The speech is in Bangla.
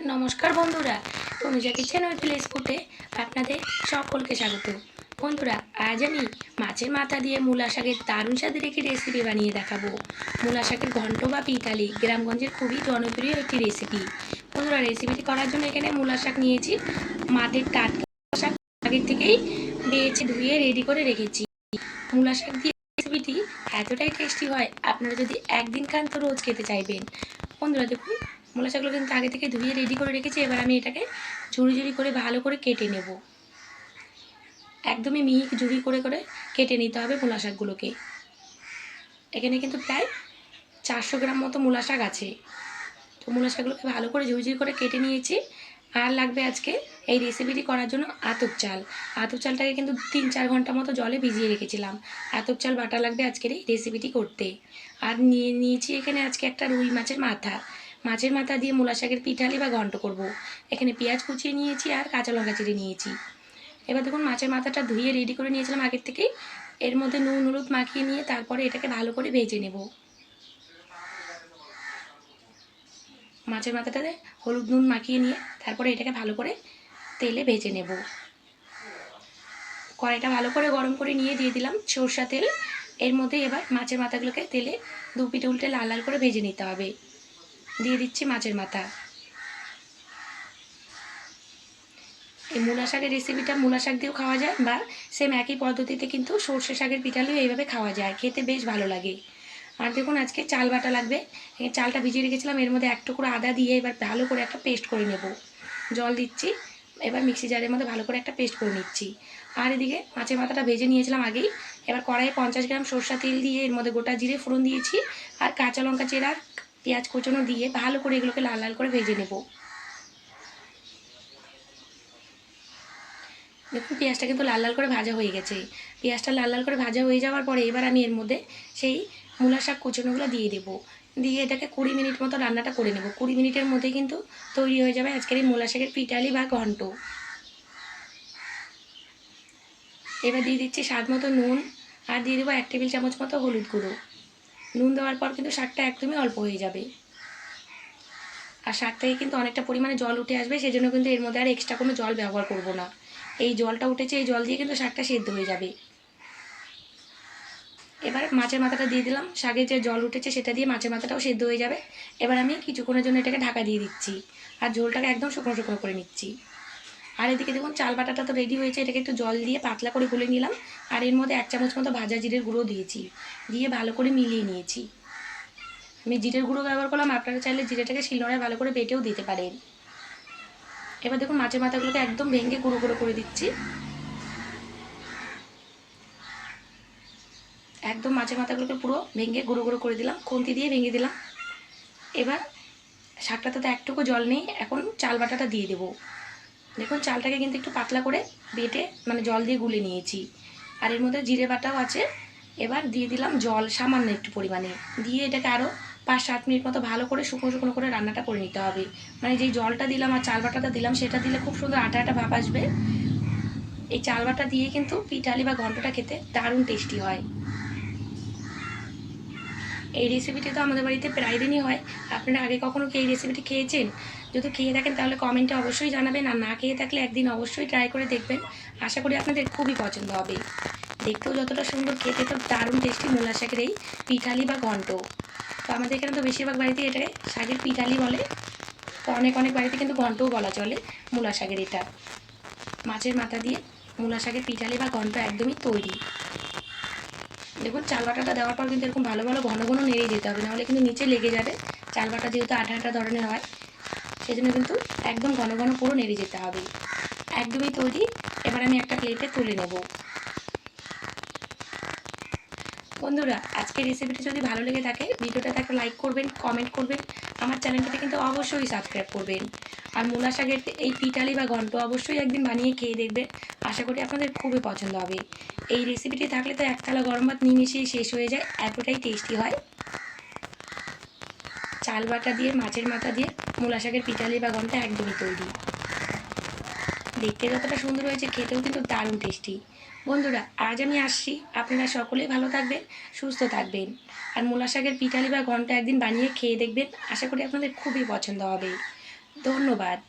নমস্কার বন্ধুরা তনুজা কিচেন ওই প্লেস ফুটে আপনাদের সকলকে স্বাগত। বন্ধুরা, আজ আমি মাছের মাথা দিয়ে মূলা শাকের দারুণ স্বাদের একটি রেসিপি বানিয়ে দেখাবো। মূলা শাকের ঘন্ট বা পিতালি গ্রামগঞ্জের খুবই জনপ্রিয় একটি রেসিপি বন্ধুরা রেসিপিটি করার জন্য এখানে মূলা শাক নিয়েছি। মাঠের টাটকা শাক আগের থেকেই বেছে ধুয়ে রেডি করে রেখেছি। মূলা শাক দিয়ে রেসিপিটি এতটাই টেস্টি হয়, আপনারা যদি একদিন খান তো রোজ খেতে চাইবেন। বন্ধুরা, দেখুন মূলা শাকগুলো কিন্তু আগে থেকে ধুয়ে রেডি করে রেখেছি, এবার আমি এটাকে ঝুড়ি ঝুড়ি করে ভালো করে কেটে নেব। একদমই মিহি ঝুড়ি করে করে কেটে নিতে হবে মূলা শাকগুলোকে এখানে কিন্তু প্রায় চারশো গ্রাম মতো মূলা শাক আছে। তো মূলা শাকগুলোকে ভালো করে ঝুড়ি করে কেটে নিয়েছি। আর লাগবে আজকে এই রেসিপিটি করার জন্য আতপ চাল। আতপ চালটাকে কিন্তু তিন চার ঘণ্টা মতো জলে ভিজিয়ে রেখেছিলাম। আতপ চাল বাটা লাগবে আজকের এই রেসিপিটি করতে। আর নিয়ে নিয়েছি এখানে আজকে একটা রুই মাছের মাথা। মাছের মাথা দিয়ে মূলা শাকের পিঠালি বা ঘন্ট করব। এখানে পেঁয়াজ কুচিয়ে নিয়েছি আর কাঁচা লঙ্কা চিড়ে নিয়েছি। এবার দেখুন মাছের মাথাটা ধুয়ে রেডি করে নিয়েছিলাম আগের থেকেই এর মধ্যে নুন, হলুদ মাখিয়ে নিয়ে তারপরে এটাকে ভালো করে ভেজে নেব। মাছের মাথাটাতে হলুদ, নুন মাখিয়ে নিয়ে তারপরে এটাকে ভালো করে তেলে ভেজে নেব। কড়াইটা ভালো করে গরম করে নিয়ে দিয়ে দিলাম সরষা তেল। এর মধ্যে এবার মাছের মাথাগুলোকে তেলে দু পিঠে উল্টে লাল লাল করে ভেজে নিতে হবে। দিয়ে দিচ্ছি মাছের মাথা। এই মূলা শাকের রেসিপিটা মূলা শাক দিয়েও খাওয়া যায় বা সেম একই পদ্ধতিতে কিন্তু সর্ষে শাকের পিঠালিও এইভাবে খাওয়া যায়। খেতে বেশ ভালো লাগে। আর দেখুন, আজকে চাল বাটা লাগবে। চালটা ভিজিয়ে রেখেছিলাম, এর মধ্যে এক টুকরো আদা দিয়ে এবার ভালো করে একটা পেস্ট করে নেব। জল দিচ্ছি, এবার মিক্সি জারের মধ্যে ভালো করে একটা পেস্ট করে নিচ্ছি। আর এদিকে মাছের মাথাটা ভেজে নিয়েছিলাম আগেই। এবার কড়াইয়ে পঞ্চাশ গ্রাম সরষা তেল দিয়ে এর মধ্যে গোটা জিরে ফোড়ন দিয়েছি। আর কাঁচা লঙ্কা চেরা পেঁয়াজ কুচনো দিয়ে ভালো করে এগুলোকে লাল লাল করে ভেজে নেব। দেখুন, পেঁয়াজটা কিন্তু লাল লাল করে ভাজা হয়ে গেছে। পেঁয়াজটা লাল লাল করে ভাজা হয়ে যাওয়ার পরে এবার আমি এর মধ্যে সেই মূলা শাক কুচনোগুলো দিয়ে দেবো। দিয়ে এটাকে কুড়ি মিনিট মতো রান্নাটা করে নেব। কুড়ি মিনিটের মধ্যে কিন্তু তৈরি হয়ে যাবে আজকের এই মূলা শাকের পিঠালি বা ঘন্ট। এবার দিয়ে দিচ্ছি স্বাদ মতো নুন আর দিয়ে দেবো এক টেবিল চামচ মতো হলুদ গুঁড়ো। নুন দেওয়ার পর কিন্তু শাকটা একদমই অল্প হয়ে যাবে। আর শাক থেকে কিন্তু অনেকটা পরিমাণে জল উঠে আসবে, সেজন্য কিন্তু এর মধ্যে আর এক্সট্রা কোনো জল ব্যবহার করব না। এই জলটা উঠেছে, এই জল দিয়ে কিন্তু শাকটা সেদ্ধ হয়ে যাবে। এবার মাছের মাথাটা দিয়ে দিলাম। শাকের যে জল উঠেছে সেটা দিয়ে মাছের মাথাটাও সেদ্ধ হয়ে যাবে। এবার আমি কিছুক্ষণের জন্য এটাকে ঢাকা দিয়ে দিচ্ছি। আর ঝোলটাকে একদম শুকনো শুকনো করে নিচ্ছি। আর এদিকে দেখুন, চাল বাটাটা তো রেডি হয়েছে, এটাকে একটু জল দিয়ে পাতলা করে গুলে নিলাম। আর এর মধ্যে এক চামচ মতো ভাজা জিরের গুঁড়ো দিয়েছি, দিয়ে ভালো করে মিলিয়ে নিয়েছি। আমি জিরের গুঁড়ো ব্যবহার করলাম, আপনারা চাইলে জিরেটাকে শিলনোড়ায় ভালো করে বেটেও দিতে পারেন। এবার দেখুন, মাছের মাথাগুলোকে একদম ভেঙে গুঁড়ো গুঁড়ো করে দিচ্ছি। একদম মাছের মাথাগুলোকে পুরো ভেঙে গুঁড়ো গুঁড়ো করে দিলাম, খুন্তি দিয়ে ভেঙে দিলাম। এবার শাকটাতে তো একটুকু জল নেই, এখন চাল বাটাটা দিয়ে দেবো। দেখুন, চালটাকে কিন্তু একটু পাতলা করে বেটে মানে জল দিয়ে গুলে নিয়েছি। আর এর মধ্যে জিরে বাটাও আছে। এবার দিয়ে দিলাম জল, সামান্য একটু পরিমাণে। দিয়ে এটাকে আরও পাঁচ সাত মিনিট মতো ভালো করে শুকনো শুকনো করে রান্নাটা করে নিতে হবে। মানে যেই জলটা দিলাম আর চাল বাটাটা দিলাম, সেটা দিলে খুব সুন্দর আটা আটা ভাব আসবে। এই চাল বাটা দিয়ে কিন্তু পিঠালি বা ঘন্টটা খেতে দারুণ টেস্টি হয়। এই রেসিপিটি তো আমাদের বাড়িতে প্রায় দিনই হয়। আপনারা আগে কখনো কি এই রেসিপিটি খেয়েছেন? যদি খেয়ে থাকেন তাহলে কমেন্টে অবশ্যই জানাবেন আর না খেয়ে থাকলে একদিন অবশ্যই ট্রাই করে দেখবেন। আশা করি আপনাদের খুবই পছন্দ হবে। দেখতেও যতটা সুন্দর, খেতে তো দারুণ টেস্টি মূলা শাকের এই পিঠালি বা ঘন্ট। তো আমাদের এখানে তো বেশিরভাগ বাড়িতে এটাকে শাকের পিঠালি বলে। তো অনেক অনেক বাড়িতে কিন্তু ঘন্টও বলা চলে মূলা শাকের এটা। মাছের মাথা দিয়ে মূলা শাকের পিঠালি বা ঘন্ট একদমই তৈরি। দেখুন, চাল বাটাটা দেওয়ার পর কিন্তু এরকম ভালো ভালো ঘন ঘন নেড়ে দিতে হবে, নাহলে কিন্তু নিচে লেগে যাবে। চাল বাটা যেহেতু আঠা আঠা ধরনের হয় সেই জন্য কিন্তু একদম ঘন ঘন পুরো নেড়ে যেতে হবে। একদমই তৈরি। এবার আমি একটা প্লেটে তুলে নেব। বন্ধুরা, আজকের রেসিপিটি যদি ভালো লেগে থাকে, ভিডিওটাতে একটা লাইক করবেন কমেন্ট করবেন, আমার চ্যানেলটাতে কিন্তু অবশ্যই সাবস্ক্রাইব করবেন। আর মূলা শাকের এই পিটালি বা ঘন্ট অবশ্যই একদিন বানিয়ে খেয়ে দেখবেন, আশা করি আপনাদের খুবই পছন্দ হবে। এই রেসিপিটি থাকলে তো একতলা গরম ভাত নিমিশেই শেষ হয়ে যায়, এতটাই টেস্টি হয়। চাল বাটা দিয়ে, মাছের মাথা দিয়ে মূলা শাকের পিঠালি বা ঘণ্টা একদমই তৈরি। দেখতে যতটা সুন্দর হয়েছে, খেতেও কিন্তু দারুণ টেস্টি বন্ধুরা, আজ আমি আসছি। আপনারা সকলেই ভালো থাকবেন, সুস্থ থাকবেন। আর মূলা শাকের পিঠালি বা ঘণ্টা একদিন বানিয়ে খেয়ে দেখবেন। আশা করি আপনাদের খুবই পছন্দ হবে। ধন্যবাদ।